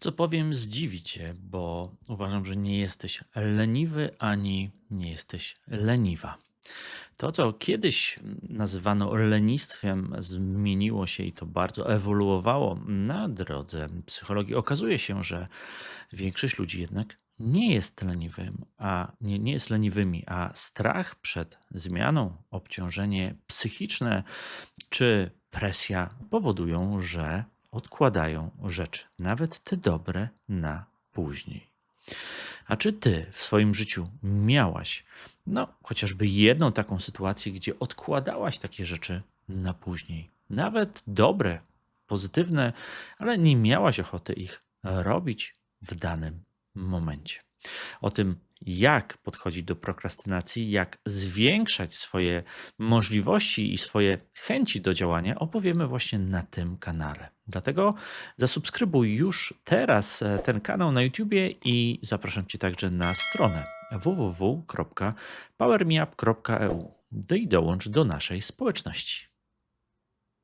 co powiem, zdziwi cię, bo uważam, że nie jesteś leniwy ani nie jesteś leniwa. To, co kiedyś nazywano lenistwem, zmieniło się i to bardzo ewoluowało na drodze psychologii. Okazuje się, że większość ludzi jednak nie jest leniwym, a nie, nie jest leniwymi, a strach przed zmianą, obciążenie psychiczne czy presja powodują, że odkładają rzeczy, nawet te dobre, na później. A czy ty w swoim życiu miałaś, no, chociażby jedną taką sytuację, gdzie odkładałaś takie rzeczy na później? Nawet dobre, pozytywne, ale nie miałaś ochoty ich robić w danym momencie. O tym, jak podchodzić do prokrastynacji, jak zwiększać swoje możliwości i swoje chęci do działania, opowiemy właśnie na tym kanale. Dlatego zasubskrybuj już teraz e, ten kanał na YouTubie i zapraszam Cię także na stronę www.powermeup.eu i dołącz do naszej społeczności.